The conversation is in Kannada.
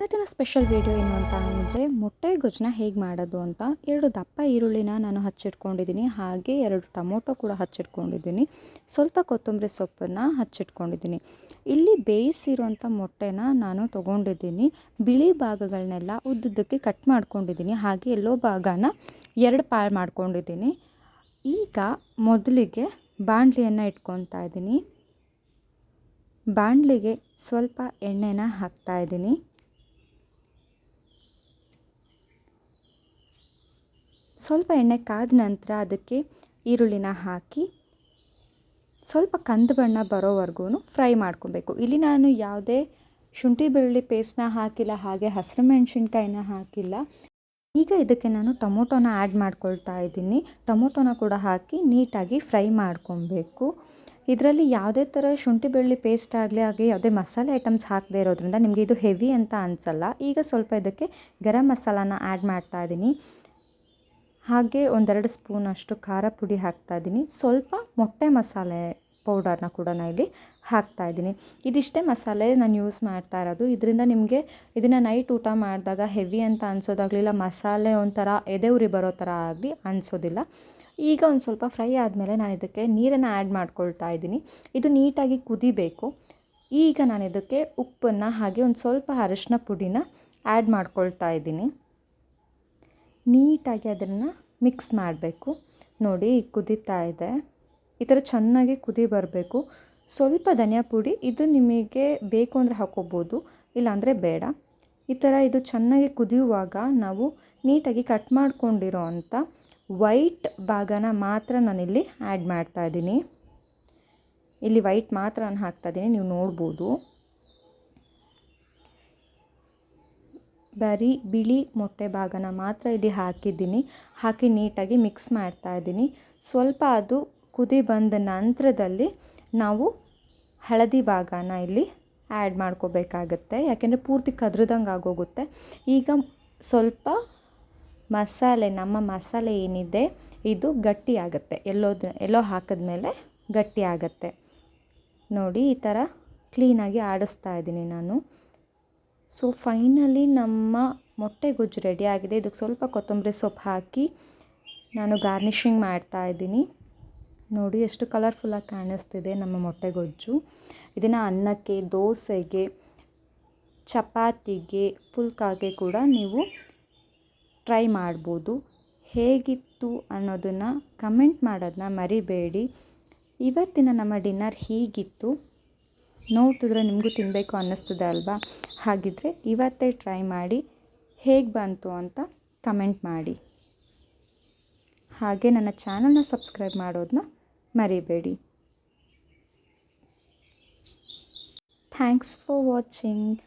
ಇವತ್ತಿನ ಸ್ಪೆಷಲ್ ವಿಡಿಯೋ ಏನು ಅಂತ ಅಂದರೆ ಮೊಟ್ಟೆ ಗೊಜ್ಜನ್ನ ಹೇಗೆ ಮಾಡೋದು ಅಂತ ಎರಡು ದಪ್ಪ ಈರುಳ್ಳಿನ ನಾನು ಹಚ್ಚಿಟ್ಕೊಂಡಿದ್ದೀನಿ. ಹಾಗೆ ಎರಡು ಟೊಮೊಟೊ ಕೂಡ ಹಚ್ಚಿಟ್ಕೊಂಡಿದ್ದೀನಿ. ಸ್ವಲ್ಪ ಕೊತ್ತಂಬರಿ ಸೊಪ್ಪನ್ನು ಹಚ್ಚಿಟ್ಕೊಂಡಿದ್ದೀನಿ. ಇಲ್ಲಿ ಬೇಯಿಸಿರುವಂಥ ಮೊಟ್ಟೆನ ನಾನು ತೊಗೊಂಡಿದ್ದೀನಿ. ಬಿಳಿ ಭಾಗಗಳನ್ನೆಲ್ಲ ಉದ್ದುದ್ದಕ್ಕೆ ಕಟ್ ಮಾಡ್ಕೊಂಡಿದ್ದೀನಿ. ಹಾಗೆ ಎಲ್ಲೋ ಭಾಗನ ಎರಡು ಪಾಳು ಮಾಡ್ಕೊಂಡಿದ್ದೀನಿ. ಈಗ ಮೊದಲಿಗೆ ಬಾಣಲಿಯನ್ನು ಇಟ್ಕೊತಾ ಇದ್ದೀನಿ. ಬಾಣಲಿಗೆ ಸ್ವಲ್ಪ ಎಣ್ಣೆನ ಹಾಕ್ತಾ ಸ್ವಲ್ಪ ಎಣ್ಣೆ ಕಾದ ನಂತರ ಅದಕ್ಕೆ ಈರುಳ್ಳಿನ ಹಾಕಿ ಸ್ವಲ್ಪ ಕಂದು ಬಣ್ಣ ಬರೋವರೆಗೂ ಫ್ರೈ ಮಾಡ್ಕೊಬೇಕು. ಇಲ್ಲಿ ನಾನು ಯಾವುದೇ ಶುಂಠಿ ಬೆಳ್ಳುಳ್ಳಿ ಪೇಸ್ಟ್ನ ಹಾಕಿಲ್ಲ, ಹಾಗೆ ಹಸಿರು ಮೆಣಸಿನ್ಕಾಯಿನ ಹಾಕಿಲ್ಲ. ಈಗ ಇದಕ್ಕೆ ನಾನು ಟೊಮೊಟೊನ ಆ್ಯಡ್ ಮಾಡ್ಕೊಳ್ತಾ ಇದ್ದೀನಿ. ಟೊಮೊಟೊನ ಕೂಡ ಹಾಕಿ ನೀಟಾಗಿ ಫ್ರೈ ಮಾಡ್ಕೊಬೇಕು. ಇದರಲ್ಲಿ ಯಾವುದೇ ಥರ ಶುಂಠಿ ಬೆಳ್ಳುಳ್ಳಿ ಪೇಸ್ಟ್ ಆಗಲಿ, ಹಾಗೆ ಯಾವುದೇ ಮಸಾಲೆ ಐಟಮ್ಸ್ ಹಾಕದೇ ಇರೋದ್ರಿಂದ ನಿಮಗೆ ಇದು ಹೆವಿ ಅಂತ ಅನಿಸಲ್ಲ. ಈಗ ಸ್ವಲ್ಪ ಇದಕ್ಕೆ ಗರಂ ಮಸಾಲಾನ ಆ್ಯಡ್ ಮಾಡ್ತಾ ಇದ್ದೀನಿ. ಹಾಗೆ ಒಂದೆರಡು ಸ್ಪೂನ್ ಅಷ್ಟು ಖಾರ ಪುಡಿ ಹಾಕ್ತಾಯಿದ್ದೀನಿ ಸ್ವಲ್ಪ ಮೊಟ್ಟೆ ಮಸಾಲೆ ಪೌಡರ್ನ ಕೂಡ ನಾನು ಇಲ್ಲಿ ಹಾಕ್ತಾಯಿದ್ದೀನಿ ಇದಿಷ್ಟೇ ಮಸಾಲೆ ನಾನು ಯೂಸ್ ಮಾಡ್ತಾ ಇರೋದು. ಇದರಿಂದ ನಿಮಗೆ ಇದನ್ನು ನೈಟ್ ಊಟ ಮಾಡಿದಾಗ ಹೆವಿ ಅಂತ ಅನಿಸೋದಾಗಲಿಲ್ಲ, ಮಸಾಲೆ ಒಂಥರ ಎದೆ ಉರಿ ಬರೋ ಥರ ಆಗಲಿ ಅನಿಸೋದಿಲ್ಲ. ಈಗ ಒಂದು ಸ್ವಲ್ಪ ಫ್ರೈ ಆದಮೇಲೆ ನಾನು ಇದಕ್ಕೆ ನೀರನ್ನು ಆ್ಯಡ್ ಮಾಡ್ಕೊಳ್ತಾ ಇದ್ದೀನಿ. ಇದು ನೀಟಾಗಿ ಕುದಿಬೇಕು. ಈಗ ನಾನು ಇದಕ್ಕೆ ಉಪ್ಪನ್ನು ಹಾಗೆ ಒಂದು ಸ್ವಲ್ಪ ಅರಶಿನ ಪುಡಿನ ಆ್ಯಡ್ ಮಾಡ್ಕೊಳ್ತಾ ಇದ್ದೀನಿ. ನೀಟಾಗಿ ಅದನ್ನು ಮಿಕ್ಸ್ ಮಾಡಬೇಕು. ನೋಡಿ, ಕುದೀತಾ ಇದೆ. ಈ ಥರ ಚೆನ್ನಾಗಿ ಕುದಿ ಬರಬೇಕು. ಸ್ವಲ್ಪ ಧನಿಯಾ ಪುಡಿ, ಇದು ನಿಮಗೆ ಬೇಕು ಅಂದರೆ ಹಾಕೋಬೋದು ಇಲ್ಲಾಂದರೆ ಬೇಡ. ಈ ಥರ ಇದು ಚೆನ್ನಾಗಿ ಕುದಿಯುವಾಗ ನಾವು ನೀಟಾಗಿ ಕಟ್ ಮಾಡ್ಕೊಂಡಿರೋ ಅಂಥ ವೈಟ್ ಭಾಗನ ಮಾತ್ರ ನಾನಿಲ್ಲಿ ಆ್ಯಡ್ ಮಾಡ್ತಾಯಿದ್ದೀನಿ ಇಲ್ಲಿ ವೈಟ್ ಮಾತ್ರ ನಾನು ಹಾಕ್ತಾಯಿದ್ದೀನಿ ನೀವು ನೋಡ್ಬೋದು. ಬರೀ ಬಿಳಿ ಮೊಟ್ಟೆ ಭಾಗನ ಮಾತ್ರ ಇಲ್ಲಿ ಹಾಕಿದ್ದೀನಿ. ಹಾಕಿ ನೀಟಾಗಿ ಮಿಕ್ಸ್ ಮಾಡ್ತಾ ಇದ್ದೀನಿ. ಸ್ವಲ್ಪ ಅದು ಕುದಿ ಬಂದ ನಂತರದಲ್ಲಿ ನಾವು ಹಳದಿ ಭಾಗನ ಇಲ್ಲಿ ಆ್ಯಡ್ ಮಾಡ್ಕೋಬೇಕಾಗತ್ತೆ. ಯಾಕೆಂದರೆ ಪೂರ್ತಿ ಕದ್ರದಂಗೆ ಆಗೋಗುತ್ತೆ. ಈಗ ಸ್ವಲ್ಪ ಮಸಾಲೆ, ನಮ್ಮ ಮಸಾಲೆ ಏನಿದೆ, ಇದು ಗಟ್ಟಿ ಆಗುತ್ತೆ. ಎಲ್ಲೋದು ಎಲ್ಲೋ ಹಾಕಿದ್ಮೇಲೆ ಗಟ್ಟಿ ಆಗುತ್ತೆ. ನೋಡಿ, ಈ ಥರ ಕ್ಲೀನಾಗಿ ಆಡಿಸ್ತಾ ಇದ್ದೀನಿ ನಾನು. ಸೊ ಫೈನಲಿ ನಮ್ಮ ಮೊಟ್ಟೆ ಗೊಜ್ಜು ರೆಡಿ ಆಗಿದೆ. ಇದಕ್ಕೆ ಸ್ವಲ್ಪ ಕೊತ್ತಂಬರಿ ಸೊಪ್ಪು ಹಾಕಿ ನಾನು ಗಾರ್ನಿಷಿಂಗ್ ಮಾಡ್ತಾ ಇದ್ದೀನಿ. ನೋಡಿ ಎಷ್ಟು ಕಲರ್ಫುಲ್ಲಾಗಿ ಕಾಣಿಸ್ತಿದೆ ನಮ್ಮ ಮೊಟ್ಟೆ ಗೊಜ್ಜು. ಇದನ್ನು ಅನ್ನಕ್ಕೆ, ದೋಸೆಗೆ, ಚಪಾತಿಗೆ, ಪುಲ್ಕಾಗೆ ಕೂಡ ನೀವು ಟ್ರೈ ಮಾಡ್ಬೋದು. ಹೇಗಿತ್ತು ಅನ್ನೋದನ್ನು ಕಮೆಂಟ್ ಮಾಡೋದನ್ನ ಮರಿಬೇಡಿ. ಇವತ್ತಿನ ನಮ್ಮ ಡಿನ್ನರ್ ಹೀಗಿತ್ತು. ನೋಡ್ತಿದ್ರೆ ನಿಮಗೂ ತಿನ್ನಬೇಕು ಅನ್ನಿಸ್ತದೆ ಅಲ್ವಾ? ಹಾಗಿದ್ರೆ ಇವತ್ತೇ ಟ್ರೈ ಮಾಡಿ ಹೇಗೆ ಬಂತು ಅಂತ ಕಮೆಂಟ್ ಮಾಡಿ. ಹಾಗೆ ನನ್ನ ಚಾನಲ್ನ ಸಬ್ಸ್ಕ್ರೈಬ್ ಮಾಡೋದನ್ನ ಮರಿಬೇಡಿ. Thanks for watching